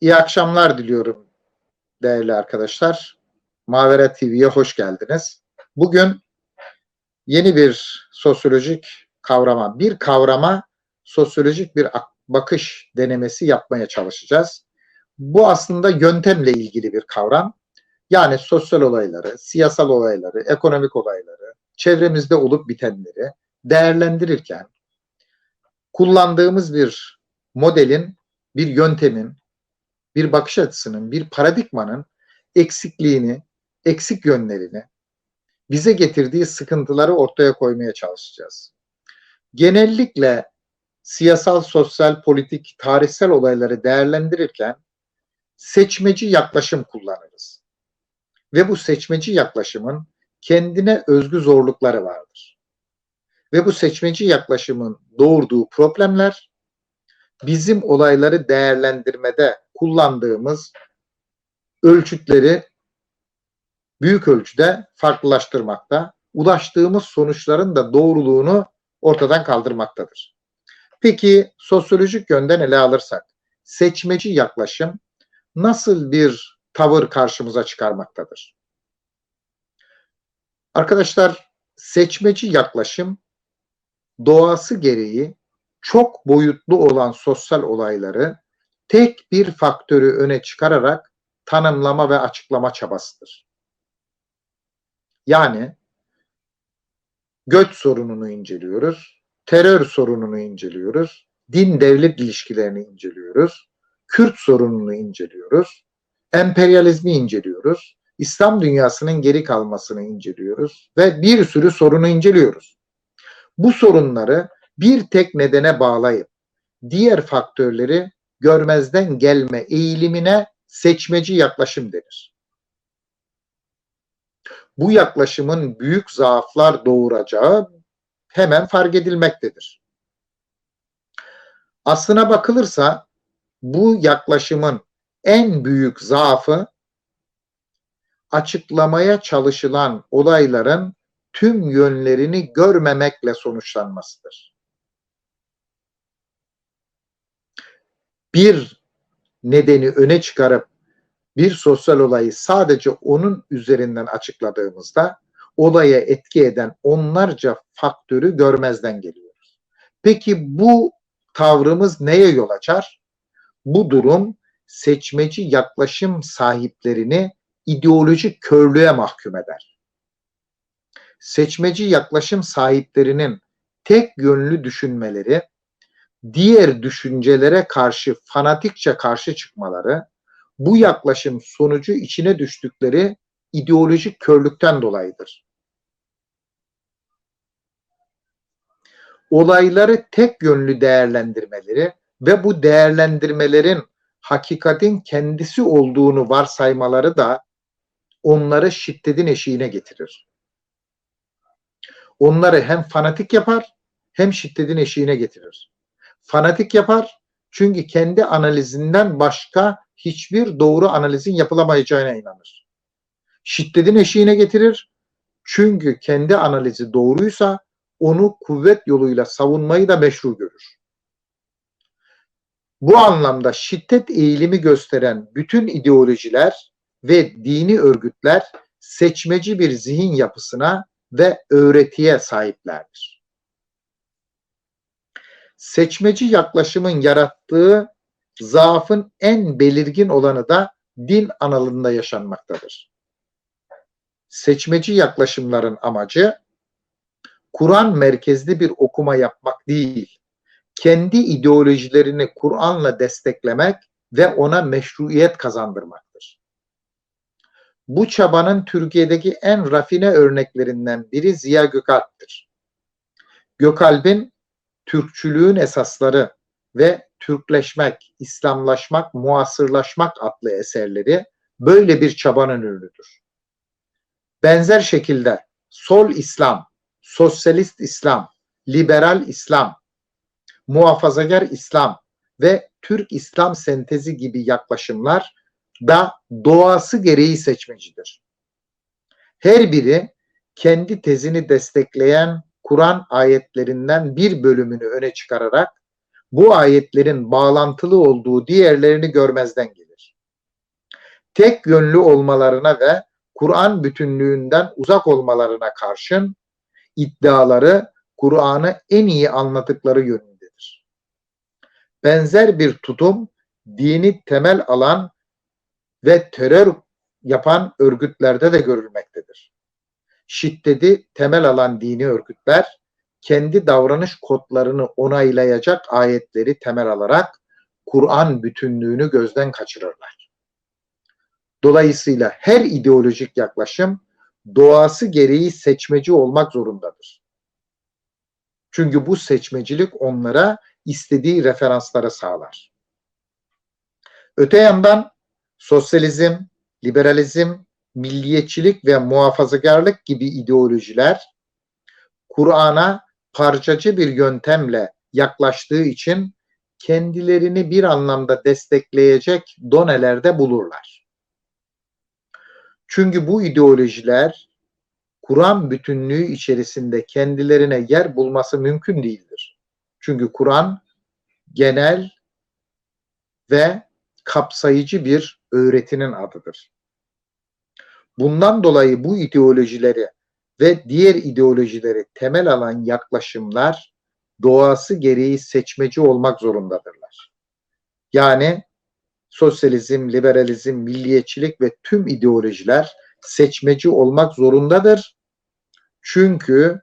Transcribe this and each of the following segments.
İyi akşamlar diliyorum değerli arkadaşlar. Mavera TV'ye hoş geldiniz. Bugün yeni bir sosyolojik kavrama, bir kavrama sosyolojik bir bakış denemesi yapmaya çalışacağız. Bu aslında yöntemle ilgili bir kavram. Yani sosyal olayları, siyasal olayları, ekonomik olayları, çevremizde olup bitenleri değerlendirirken kullandığımız bir modelin, bir yöntemin, bir bakış açısının, bir paradigmanın eksikliğini, eksik yönlerini, bize getirdiği sıkıntıları ortaya koymaya çalışacağız. Genellikle siyasal, sosyal, politik, tarihsel olayları değerlendirirken seçmeci yaklaşım kullanırız. Ve bu seçmeci yaklaşımın kendine özgü zorlukları vardır. Ve bu seçmeci yaklaşımın doğurduğu problemler bizim olayları değerlendirmede kullandığımız ölçütleri büyük ölçüde farklılaştırmakta, ulaştığımız sonuçların da doğruluğunu ortadan kaldırmaktadır. Peki sosyolojik yönden ele alırsak, seçmeci yaklaşım nasıl bir tavır karşımıza çıkarmaktadır? Arkadaşlar, seçmeci yaklaşım doğası gereği çok boyutlu olan sosyal olayları tek bir faktörü öne çıkararak tanımlama ve açıklama çabasıdır. Yani göç sorununu inceliyoruz, terör sorununu inceliyoruz, din devlet ilişkilerini inceliyoruz, Kürt sorununu inceliyoruz, emperyalizmi inceliyoruz, İslam dünyasının geri kalmasını inceliyoruz ve bir sürü sorunu inceliyoruz. Bu sorunları bir tek nedene bağlayıp diğer faktörleri görmezden gelme eğilimine seçmeci yaklaşım denir. Bu yaklaşımın büyük zaaflar doğuracağı hemen fark edilmektedir. Aslına bakılırsa bu yaklaşımın en büyük zaafı açıklamaya çalışılan olayların tüm yönlerini görmemekle sonuçlanmasıdır. Bir nedeni öne çıkarıp bir sosyal olayı sadece onun üzerinden açıkladığımızda olaya etki eden onlarca faktörü görmezden geliyoruz. Peki bu tavrımız neye yol açar? Bu durum seçmeci yaklaşım sahiplerini ideolojik körlüğe mahkum eder. Seçmeci yaklaşım sahiplerinin tek yönlü düşünmeleri diğer düşüncelere karşı fanatikçe karşı çıkmaları bu yaklaşım sonucu içine düştükleri ideolojik körlükten dolayıdır. Olayları tek yönlü değerlendirmeleri ve bu değerlendirmelerin hakikatin kendisi olduğunu varsaymaları da onları şiddetin eşiğine getirir. Onları hem fanatik yapar hem şiddetin eşiğine getirir fanatik yapar. Çünkü kendi analizinden başka hiçbir doğru analizin yapılamayacağına inanır. Şiddetin eşiğine getirir. Çünkü kendi analizi doğruysa onu kuvvet yoluyla savunmayı da meşru görür. Bu anlamda şiddet eğilimi gösteren bütün ideolojiler ve dini örgütler seçmeci bir zihin yapısına ve öğretiye sahiplerdir seçmeci yaklaşımın yarattığı zaafın en belirgin olanı da din analında yaşanmaktadır. Seçmeci yaklaşımların amacı Kur'an merkezli bir okuma yapmak değil, kendi ideolojilerini Kur'an'la desteklemek ve ona meşruiyet kazandırmaktır. Bu çabanın Türkiye'deki en rafine örneklerinden biri Ziya Gökalp'tir. Gökalp'in Türkçülüğün esasları ve Türkleşmek, İslamlaşmak, muasırlaşmak adlı eserleri böyle bir çabanın ürünüdür. Benzer şekilde sol İslam, sosyalist İslam, liberal İslam, muhafazakar İslam ve Türk İslam sentezi gibi yaklaşımlar da doğası gereği seçmecidir. Her biri kendi tezini destekleyen Kur'an ayetlerinden bir bölümünü öne çıkararak bu ayetlerin bağlantılı olduğu diğerlerini görmezden gelir. tek yönlü olmalarına ve Kur'an bütünlüğünden uzak olmalarına karşın iddiaları Kur'an'ı en iyi anladıkları yönündedir. Benzer bir tutum dini temel alan ve terör yapan örgütlerde de görülmektedir. Şiddeti temel alan dini örgütler kendi davranış kodlarını onaylayacak ayetleri temel alarak Kur'an bütünlüğünü gözden kaçırırlar. Dolayısıyla her ideolojik yaklaşım doğası gereği seçmeci olmak zorundadır. Çünkü bu seçmecilik onlara istediği referansları sağlar. Öte yandan sosyalizm, liberalizm, milliyetçilik ve muhafazakarlık gibi ideolojiler Kur'an'a parçacı bir yöntemle yaklaştığı için kendilerini bir anlamda destekleyecek donelerde bulurlar. Çünkü bu ideolojiler Kur'an bütünlüğü içerisinde kendilerine yer bulması mümkün değildir. Çünkü Kur'an genel ve kapsayıcı bir öğretinin adıdır. Bundan dolayı bu ideolojileri ve diğer ideolojileri temel alan yaklaşımlar doğası gereği seçmeci olmak zorundadırlar. Yani sosyalizm, liberalizm, milliyetçilik ve tüm ideolojiler seçmeci olmak zorundadır. Çünkü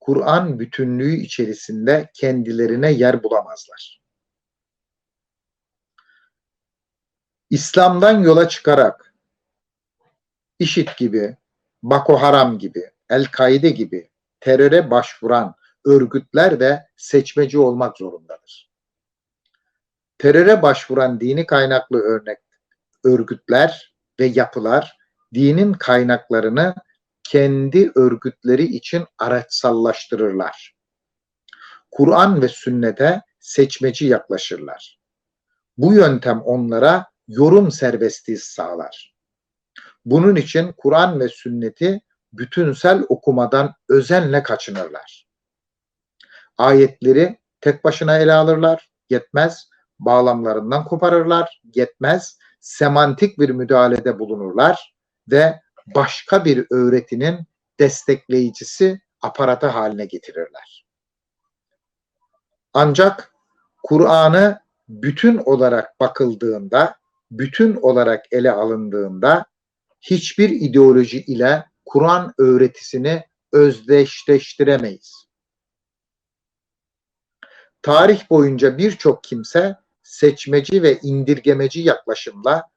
Kur'an bütünlüğü içerisinde kendilerine yer bulamazlar. İslam'dan yola çıkarak IŞİD gibi, Boko Haram gibi, El-Kaide gibi teröre başvuran örgütler de seçmeci olmak zorundadır. Teröre başvuran dini kaynaklı örnek örgütler ve yapılar dinin kaynaklarını kendi örgütleri için araçsallaştırırlar. Kur'an ve sünnete seçmeci yaklaşırlar. Bu yöntem onlara yorum serbestliği sağlar. Bunun için Kur'an ve sünneti bütünsel okumadan özenle kaçınırlar. Ayetleri tek başına ele alırlar, yetmez, bağlamlarından koparırlar, yetmez, semantik bir müdahalede bulunurlar ve başka bir öğretinin destekleyicisi aparatı haline getirirler. Ancak Kur'an'ı bütün olarak bakıldığında, bütün olarak ele alındığında hiçbir ideoloji ile Kur'an öğretisini özdeşleştiremeyiz. Tarih boyunca birçok kimse seçmeci ve indirgemeci yaklaşımla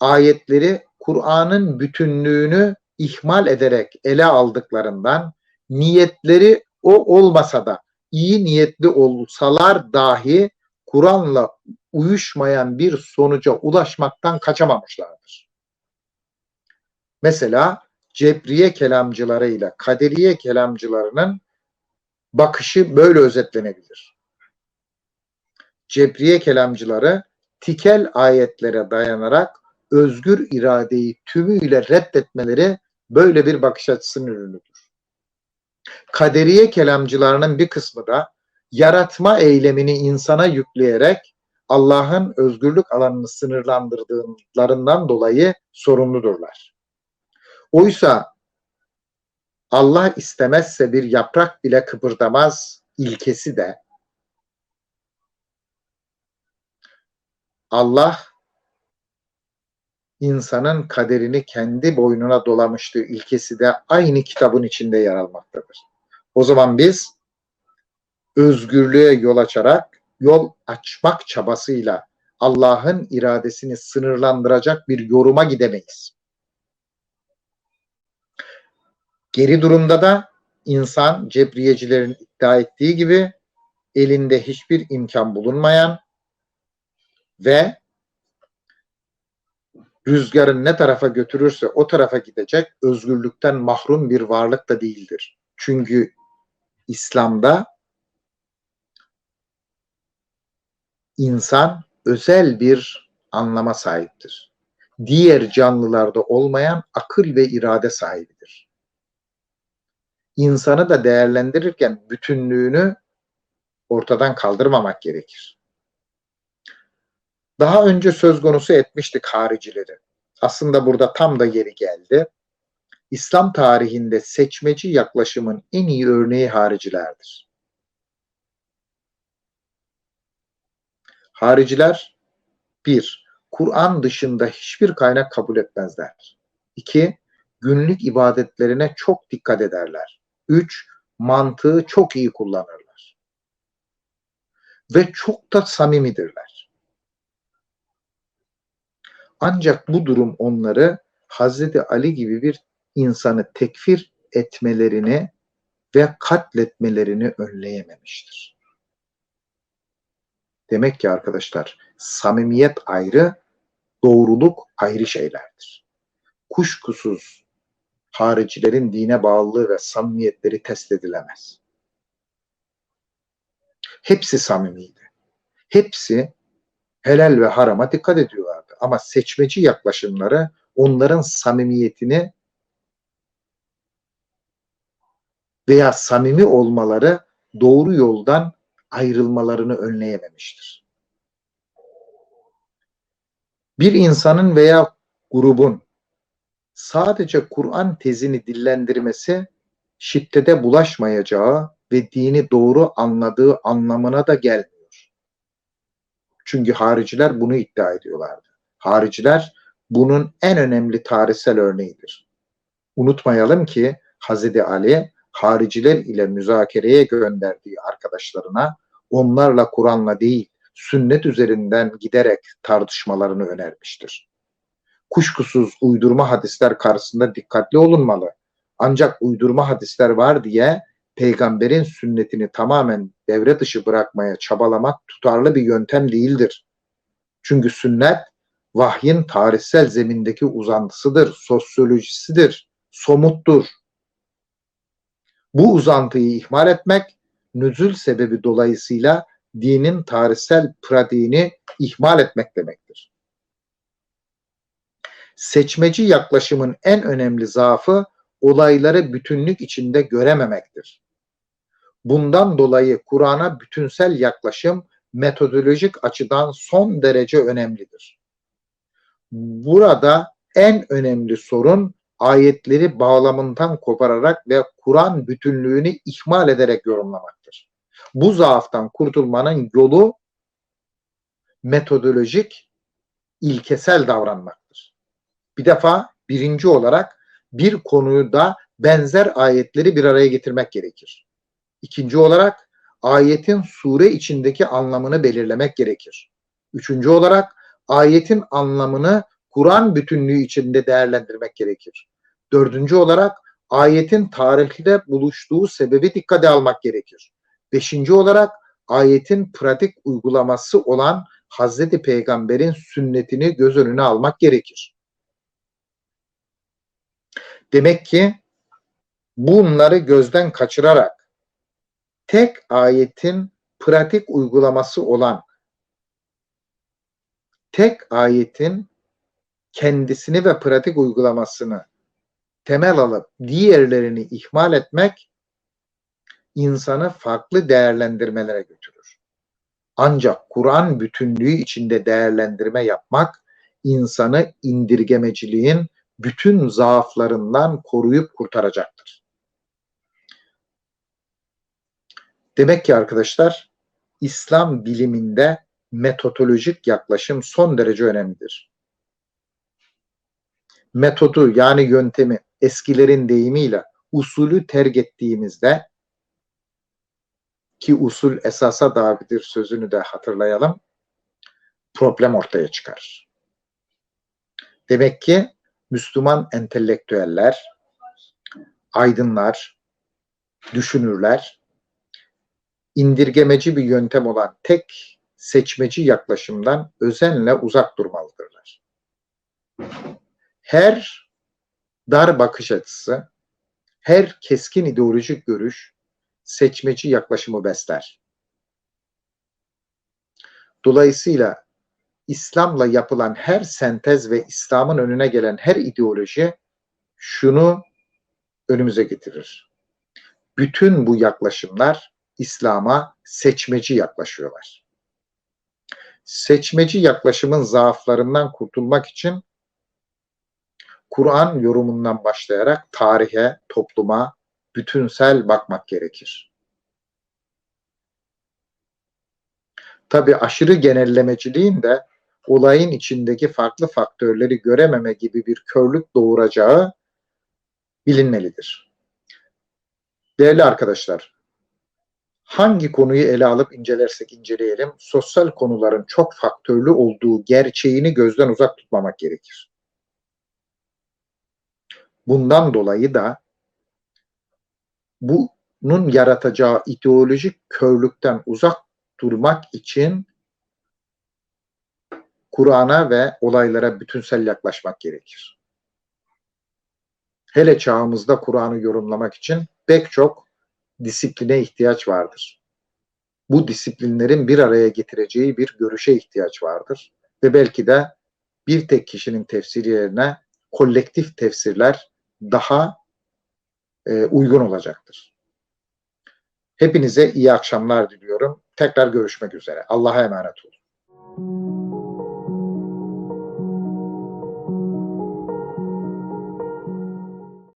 ayetleri Kur'an'ın bütünlüğünü ihmal ederek ele aldıklarından niyetleri o olmasa da iyi niyetli olsalar dahi Kur'an'la uyuşmayan bir sonuca ulaşmaktan kaçamamışlardır. Mesela Cebriye kelamcılarıyla Kaderiye kelamcılarının bakışı böyle özetlenebilir. Cebriye kelamcıları tikel ayetlere dayanarak özgür iradeyi tümüyle reddetmeleri böyle bir bakış açısının ürünüdür. Kaderiye kelamcılarının bir kısmı da yaratma eylemini insana yükleyerek Allah'ın özgürlük alanını sınırlandırdığından dolayı sorumludurlar. Oysa Allah istemezse bir yaprak bile kıpırdamaz ilkesi de Allah insanın kaderini kendi boynuna dolamıştır ilkesi de aynı kitabın içinde yer almaktadır. O zaman biz özgürlüğe yol açarak, yol açmak çabasıyla Allah'ın iradesini sınırlandıracak bir yoruma gidemeyiz. Geri durumda da insan cebriyecilerin iddia ettiği gibi elinde hiçbir imkan bulunmayan ve rüzgarın ne tarafa götürürse o tarafa gidecek özgürlükten mahrum bir varlık da değildir. Çünkü İslam'da insan özel bir anlama sahiptir. Diğer canlılarda olmayan akıl ve irade sahibidir. İnsanı da değerlendirirken bütünlüğünü ortadan kaldırmamak gerekir. Daha önce söz konusu etmiştik haricileri. Aslında burada tam da yeri geldi. İslam tarihinde seçmeci yaklaşımın en iyi örneği haricilerdir. Hariciler bir, Kur'an dışında hiçbir kaynak kabul etmezler. İki, günlük ibadetlerine çok dikkat ederler. Üç, mantığı çok iyi kullanırlar. Ve çok da samimidirler. Ancak bu durum onları Hazreti Ali gibi bir insanı tekfir etmelerini ve katletmelerini önleyememiştir. Demek ki arkadaşlar samimiyet ayrı, doğruluk ayrı şeylerdir. Kuşkusuz haricilerin dine bağlılığı ve samimiyetleri test edilemez. Hepsi samimiydi. Hepsi helal ve harama dikkat ediyorlardı. Ama seçmeci yaklaşımları onların samimiyetini veya samimi olmaları doğru yoldan ayrılmalarını önleyememiştir. Bir insanın veya grubun sadece Kur'an tezini dillendirmesi şiddete bulaşmayacağı ve dini doğru anladığı anlamına da gelmiyor. Çünkü hariciler bunu iddia ediyorlardı. Hariciler bunun en önemli tarihsel örneğidir. Unutmayalım ki Hazreti Ali hariciler ile müzakereye gönderdiği arkadaşlarına onlarla Kur'an'la değil sünnet üzerinden giderek tartışmalarını önermiştir. Kuşkusuz uydurma hadisler karşısında dikkatli olunmalı. Ancak uydurma hadisler var diye peygamberin sünnetini tamamen devre dışı bırakmaya çabalamak tutarlı bir yöntem değildir. Çünkü sünnet vahyin tarihsel zemindeki uzantısıdır, sosyolojisidir, somuttur. Bu uzantıyı ihmal etmek, nüzül sebebi dolayısıyla dinin tarihsel pratiğini ihmal etmek demektir. Seçmeci yaklaşımın en önemli zaafı olayları bütünlük içinde görememektir. Bundan dolayı Kur'an'a bütünsel yaklaşım metodolojik açıdan son derece önemlidir. Burada en önemli sorun ayetleri bağlamından kopararak ve Kur'an bütünlüğünü ihmal ederek yorumlamaktır. Bu zaaftan kurtulmanın yolu metodolojik, ilkesel davranmaktır. Bir defa birinci olarak bir konuyu da benzer ayetleri bir araya getirmek gerekir. İkinci olarak ayetin sure içindeki anlamını belirlemek gerekir. Üçüncü olarak ayetin anlamını Kur'an bütünlüğü içinde değerlendirmek gerekir. Dördüncü olarak ayetin tarihte buluştuğu sebebi dikkate almak gerekir. Beşinci olarak ayetin pratik uygulaması olan Hazreti Peygamber'in sünnetini göz önüne almak gerekir. Demek ki bunları gözden kaçırarak tek ayetin pratik uygulaması olan tek ayetin kendisini ve pratik uygulamasını temel alıp diğerlerini ihmal etmek insanı farklı değerlendirmelere götürür. Ancak Kur'an bütünlüğü içinde değerlendirme yapmak insanı indirgemeciliğin bütün zaaflarından koruyup kurtaracaktır. Demek ki arkadaşlar İslam biliminde metodolojik yaklaşım son derece önemlidir. Metodu yani yöntemi eskilerin deyimiyle usulü terk ettiğimizde ki usul esasa davidir sözünü de hatırlayalım problem ortaya çıkar. Demek ki Müslüman entelektüeller, aydınlar, düşünürler indirgemeci bir yöntem olan tek seçmeci yaklaşımdan özenle uzak durmalıdırlar. Her dar bakış açısı, her keskin ideolojik görüş seçmeci yaklaşımı besler. Dolayısıyla İslam'la yapılan her sentez ve İslam'ın önüne gelen her ideoloji şunu önümüze getirir. Bütün bu yaklaşımlar İslam'a seçmeci yaklaşıyorlar. Seçmeci yaklaşımın zaaflarından kurtulmak için Kur'an yorumundan başlayarak tarihe, topluma bütünsel bakmak gerekir. Tabi aşırı genellemeciliğin de olayın içindeki farklı faktörleri görememe gibi bir körlük doğuracağı bilinmelidir. Değerli arkadaşlar, hangi konuyu ele alıp incelersek inceleyelim, sosyal konuların çok faktörlü olduğu gerçeğini gözden uzak tutmamak gerekir. Bundan dolayı da bunun yaratacağı ideolojik körlükten uzak durmak için Kur'an'a ve olaylara bütünsel yaklaşmak gerekir. Hele çağımızda Kur'an'ı yorumlamak için pek çok disipline ihtiyaç vardır. Bu disiplinlerin bir araya getireceği bir görüşe ihtiyaç vardır. Ve belki de bir tek kişinin tefsiri yerine kolektif tefsirler daha e, uygun olacaktır. Hepinize iyi akşamlar diliyorum. Tekrar görüşmek üzere. Allah'a emanet olun.